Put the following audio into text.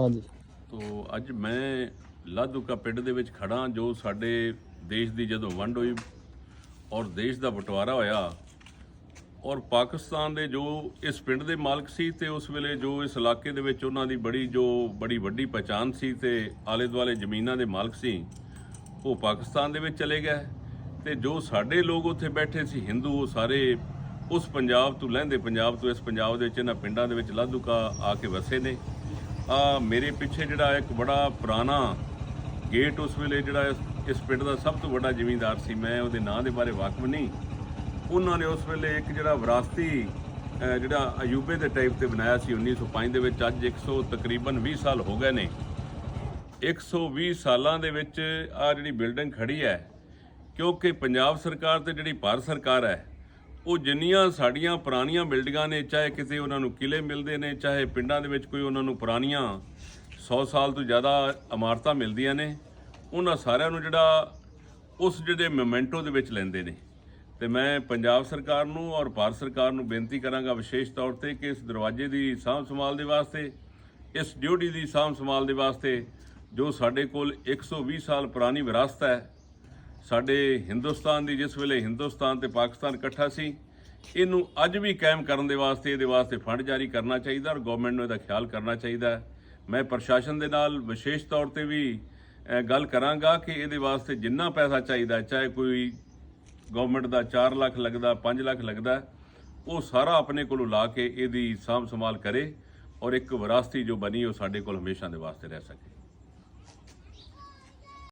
ਹਾਂਜੀ। ਤੋ ਅੱਜ ਮੈਂ ਲਾਧੂਕਾ ਪਿੰਡ ਦੇ ਵਿੱਚ ਖੜਾ ਜੋ ਸਾਡੇ ਦੇਸ਼ ਦੀ ਜਦੋਂ ਵੰਡ ਹੋਈ ਔਰ ਦੇਸ਼ ਦਾ ਬਟਵਾਰਾ ਹੋਇਆ ਔਰ ਪਾਕਿਸਤਾਨ ਦੇ ਜੋ ਇਸ ਪਿੰਡ ਦੇ ਮਾਲਕ ਸੀ ਤੇ ਉਸ ਵੇਲੇ ਜੋ ਇਸ ਇਲਾਕੇ ਦੇ ਵਿੱਚ ਉਹਨਾਂ ਦੀ ਬੜੀ ਜੋ ਬੜੀ ਵੱਡੀ ਪਛਾਣ ਸੀ ਤੇ ਆਲੇ ਦੁਆਲੇ ਜ਼ਮੀਨਾਂ ਦੇ ਮਾਲਕ ਸੀ, ਉਹ ਪਾਕਿਸਤਾਨ ਦੇ ਵਿੱਚ ਚਲੇ ਗਏ ਤੇ ਜੋ ਸਾਡੇ ਲੋਕ ਉੱਥੇ ਬੈਠੇ ਸੀ, ਹਿੰਦੂ, ਉਹ ਸਾਰੇ ਉਸ ਪੰਜਾਬ ਤੋਂ ਲਹਿੰਦੇ ਪੰਜਾਬ ਤੋਂ, ਇਸ ਪੰਜਾਬ ਦੇ ਵਿੱਚ, ਇਹਨਾਂ ਪਿੰਡਾਂ ਦੇ ਵਿੱਚ ਲਾਧੂਕਾ ਆ ਕੇ ਵਸੇ ਨੇ। ਆ ਮੇਰੇ ਪਿੱਛੇ ਜਿਹੜਾ ਇੱਕ ਬੜਾ ਪੁਰਾਣਾ ਗੇਟ ਉਸ ਵੇਲੇ ਜਿਹੜਾ ਇਸ- ਪਿੰਡ ਦਾ ਸਭ ਤੋਂ ਵੱਡਾ ਜ਼ਿਮੀਂਦਾਰ ਸੀ, ਮੈਂ ਉਹਦੇ ਨਾਂ ਦੇ ਬਾਰੇ ਵਾਕਫ ਨਹੀਂ। ਉਹਨਾਂ ਨੇ ਉਸ ਵੇਲੇ ਇੱਕ ਜਿਹੜਾ ਵਿਰਾਸਤੀ ਜਿਹੜਾ ਅਯੂਬੇ ਦੇ ਟਾਈਪ ਤੇ ਬਣਾਇਆ ਸੀ 1905 ਦੇ ਵਿੱਚ, ਅੱਜ 100 ਤਕਰੀਬਨ 20 ਸਾਲ ਹੋ ਗਏ ਨੇ। 120 ਸਾਲਾਂ ਦੇ ਵਿੱਚ ਆ ਜਿਹੜੀ ਬਿਲਡਿੰਗ ਖੜੀ ਹੈ, ਕਿਉਂਕਿ ਪੰਜਾਬ ਸਰਕਾਰ ਤੇ ਜਿਹੜੀ ਭਾਰਤ ਸਰਕਾਰ ਹੈ ਉਹ ਜਿੰਨੀਆਂ ਸਾਡੀਆਂ ਪੁਰਾਣੀਆਂ ਬਿਲਡਿੰਗਾਂ ਨੇ, ਚਾਹੇ ਕਿਤੇ ਉਹਨਾਂ ਨੂੰ ਕਿਲੇ ਮਿਲਦੇ ਨੇ, ਚਾਹੇ ਪਿੰਡਾਂ ਦੇ ਵਿੱਚ ਕੋਈ ਉਹਨਾਂ ਨੂੰ ਪੁਰਾਣੀਆਂ 100 ਸਾਲ ਤੋਂ ਜ਼ਿਆਦਾ ਇਮਾਰਤਾਂ ਮਿਲਦੀਆਂ ਨੇ, ਉਹਨਾਂ ਸਾਰਿਆਂ ਨੂੰ ਜਿਹੜਾ ਉਸ ਜਿਹੜੇ ਮੋਮੈਂਟੋ ਦੇ ਵਿੱਚ ਲੈਂਦੇ ਨੇ। ਤੇ ਮੈਂ ਪੰਜਾਬ ਸਰਕਾਰ ਨੂੰ ਔਰ ਭਾਰਤ ਸਰਕਾਰ ਨੂੰ ਬੇਨਤੀ ਕਰਾਂਗਾ ਵਿਸ਼ੇਸ਼ ਤੌਰ ਤੇ ਕਿ ਇਸ ਦਰਵਾਜ਼ੇ ਦੀ ਸਾਂਭ ਸੰਭਾਲ ਦੇ ਵਾਸਤੇ, ਇਸ ਡਿਊਟੀ ਦੀ ਸਾਂਭ ਸੰਭਾਲ ਦੇ ਵਾਸਤੇ ਜੋ ਸਾਡੇ ਕੋਲ 120 ਸਾਲ ਪੁਰਾਣੀ ਵਿਰਾਸਤ ਹੈ ਸਾਡੇ ਹਿੰਦੁਸਤਾਨ ਦੀ ਜਿਸ ਵੇਲੇ ਹਿੰਦੁਸਤਾਨ ਤੇ ਪਾਕਿਸਤਾਨ ਇਕੱਠਾ ਸੀ, ਇਹਨੂੰ ਅੱਜ ਵੀ ਕਾਇਮ ਕਰਨ ਦੇ ਵਾਸਤੇ, ਇਹਦੇ ਵਾਸਤੇ ਫੰਡ ਜਾਰੀ ਕਰਨਾ ਚਾਹੀਦਾ ਔਰ ਗਵਰਨਮੈਂਟ ਨੂੰ ਇਹਦਾ ਖਿਆਲ ਕਰਨਾ ਚਾਹੀਦਾ ਮੈਂ ਪ੍ਰਸ਼ਾਸਨ ਦੇ ਨਾਲ ਵਿਸ਼ੇਸ਼ ਤੌਰ ਤੇ ਵੀ ਗੱਲ ਕਰਾਂਗਾ ਕਿ ਇਹਦੇ ਵਾਸਤੇ ਜਿੰਨਾ ਪੈਸਾ ਚਾਹੀਦਾ, ਚਾਹੇ ਕੋਈ ਗਵਰਨਮੈਂਟ ਦਾ 4 ਲੱਖ ਲੱਗਦਾ 5 ਲੱਖ ਲੱਗਦਾ, ਉਹ ਸਾਰਾ ਆਪਣੇ ਕੋਲੋਂ ਲਾ ਕੇ ਇਹਦੀ ਸਾਂਭ ਸੰਭਾਲ ਕਰੇ ਔਰ ਇੱਕ ਵਿਰਾਸਤੀ ਜੋ ਬਣੀ ਉਹ ਸਾਡੇ ਕੋਲ ਹਮੇਸ਼ਾ ਦੇ ਵਾਸਤੇ ਰਹਿ ਸਕੇ।